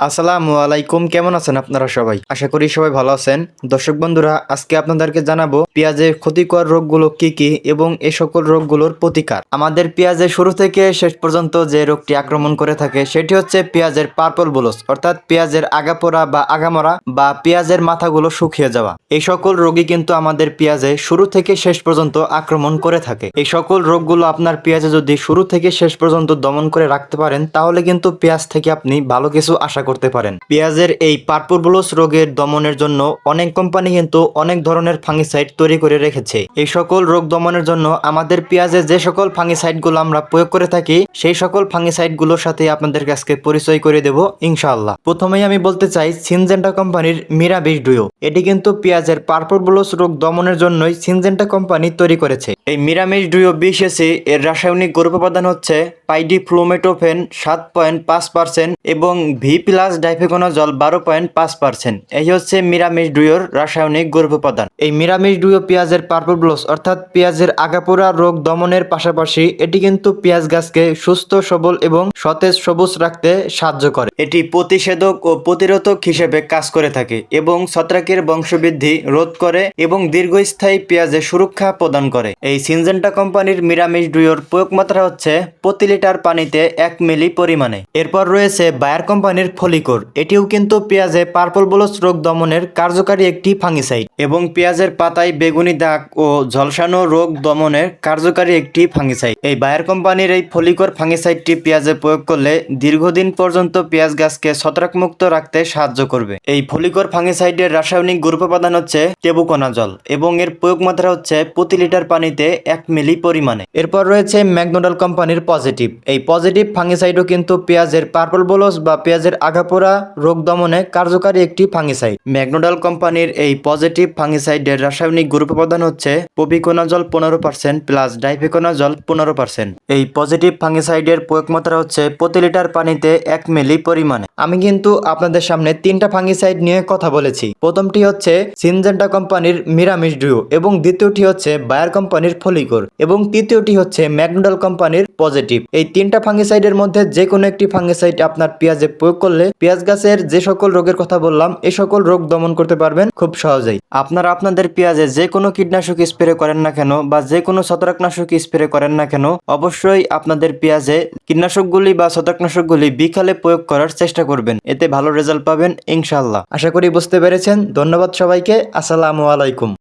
আসসালামু আলাইকুম, কেমন আছেন আপনারা সবাই? আশা করি সবাই ভালো আছেন। দর্শক বন্ধুরা, আজকে আপনাদেরকে জানাব পেঁয়াজের ক্ষতিকর রোগগুলো কি কি এবং এ সকল রোগগুলোর প্রতিকার। আমাদের পেঁয়াজের শুরু থেকে শেষ পর্যন্ত যে রোগটি আক্রমণ করে থাকে, সেটি হচ্ছে পেঁয়াজের পার্পল বুলস অর্থাৎ পেঁয়াজের আগাপোড়া বা আগামরা বা পেঁয়াজের মাথাগুলো শুকিয়ে যাওয়া। এই সকল রোগী কিন্তু আমাদের পেঁয়াজে শুরু থেকে শেষ পর্যন্ত আক্রমণ করে থাকে। এই সকল রোগগুলো আপনার পেঁয়াজে যদি শুরু থেকে শেষ পর্যন্ত দমন করে রাখতে পারেন, তাহলে কিন্তু পেঁয়াজ থেকে আপনি ভালো কিছু আশা করতে পারেন। পেঁয়াজের এই পার্পোরবুলোস রোগের দমনের জন্য অনেক কোম্পানি কিন্তু অনেক ধরনের ফাঙ্গিসাইড তৈরি করে রেখেছে। এই সকল রোগ দমনের জন্য আমাদের পেঁয়াজে যে সকল ফাঙ্গিসাইডগুলো আমরা প্রয়োগ করে থাকি, সেই সকল ফাঙ্গিসাইডগুলোর সাথে আপনাদের কাছকে পরিচয় করে দেব ইনশাআল্লাহ। প্রথমেই আমি বলতে চাই সিনজেন্টা কোম্পানির মিরাবিশ ডুয়ো। এটি কিন্তু পেঁয়াজের পার্পোরবুলোস রোগ দমনের জন্যই সিনজেন্টা কোম্পানি তৈরি করেছে। এই মিরামিশ ডুয়ো বিশ এসি এর রাসায়নিক গর্ভ উপাদান হচ্ছে পাইডি ফ্লোমেটোফেন সাত পয়েন্ট পাঁচ পার্সেন্ট এবং ভি প্লাস ডাইফেকোনাজল বারো পয়েন্ট পাঁচ পার্সেন্ট। এই হচ্ছে মিরামিশ ডুয়োর রাসায়নিক গর্ভ উপাদান এই মিরামিশ ডুয়ো পেঁয়াজের পার্পোব্লোস অর্থাৎ পেঁয়াজের আগাপোড়া রোগ দমনের পাশাপাশি এটি কিন্তু পেঁয়াজ গাছকে সুস্থ, সবল এবং সতেজ সবুজ রাখতে সাহায্য করে। এটি প্রতিষেধক ও প্রতিরোধক হিসেবে কাজ করে থাকে এবং ছত্রাকের বংশবৃদ্ধি রোধ করে এবং দীর্ঘস্থায়ী পেঁয়াজে সুরক্ষা প্রদান করে। এই সিনজেন্টা কোম্পানির মিরামিশ ডুয়োর প্রয়োগ মাত্রা হচ্ছে প্রতি লিটার পানিতে এক মিলি পরিমাণে। এরপর রয়েছে বায়ার কোম্পানির ফলিকোর। এটিও কিন্তু পেঁয়াজে পার্পল বলস রোগ দমনের কার্যকারী একটি ফাঙ্গিসাইড এবং পেঁয়াজের পাতায় বেগুনি দাগ ও ঝলসানো রোগ দমনের কার্যকারী একটি ফাঙ্গিসাইড। এই বায়ার কোম্পানির এই ফলিকোর ফাঙ্গিসাইডটি পেঁয়াজে প্রয়োগ করলে দীর্ঘদিন পর্যন্ত পেঁয়াজ গাছকে ছত্রাকমুক্ত রাখতে সাহায্য করবে। এই ফলিকোর ফাঙ্গিসাইডের রাসায়নিক গ্রুপ উপাদান হচ্ছে টেবুকোনাজল এবং এর প্রয়োগ মাত্রা হচ্ছে প্রতি লিটার পানিতে এক মিলি পরিমাণে। এরপর রয়েছে ম্যাকডোনাল্ড কোম্পানির পজিটিভ। এই পজিটিভ ফাঙ্গিসাইডও কিন্তু পেঁয়াজের পার্পল বোলস বা পেঁয়াজের আগাপোড়া রোগ দমনে কার্যকারী একটি ফাঙ্গিসাইড। ম্যাকডোনাল্ড কোম্পানির এই পজিটিভ ফাঙ্গিসাইডের রাসায়নিক গ্রুপ উপাদান হচ্ছে পপিকোনাজল পনেরো পার্সেন্ট প্লাস ডাইফেকোনাজল পনেরো পার্সেন্ট এই পজিটিভ ফাঙ্গিসাইডের প্রয়োগ মাত্রা হচ্ছে প্রতি লিটার পানিতে এক মিলি পরিমাণে। আমি কিন্তু আপনাদের সামনে তিনটা ফাঙ্গিসাইড নিয়ে কথা বলেছি। প্রথমটি হচ্ছে সিনজেন্টা কোম্পানির মিরামিস ড্রিও এবং দ্বিতীয়টি হচ্ছে বায়ার কোম্পানির ফলিকোর এবং তৃতীয়টি হচ্ছে ম্যাকডোনাল্ড কোম্পানির পজিটিভ। এই তিনটা ফাঙ্গিসাইডের মধ্যে যে কোনো একটি ফাঙ্গিসাইড আপনার পেঁয়াজে প্রয়োগ করলে পেঁয়াজ গাছের যে সকল রোগের কথা বললাম, এ সকল রোগ দমন করতে পারবেন খুব সহজেই। আপনারা আপনাদের পেঁয়াজে যে কোনো কীটনাশক স্প্রে করেন না কেন বা যে কোনো ছত্রাকনাশক স্প্রে করেন না কেন, অবশ্যই আপনাদের পেঁয়াজে কীটনাশকগুলি বা ছত্রাকনাশকগুলি বিকালে প্রয়োগ করার চেষ্টা করবেন। এতে ভালো রেজাল্ট পাবেন ইনশাল্লাহ আশা করি বুঝতে পেরেছেন। ধন্যবাদ সবাইকে। আসসালামু আলাইকুম।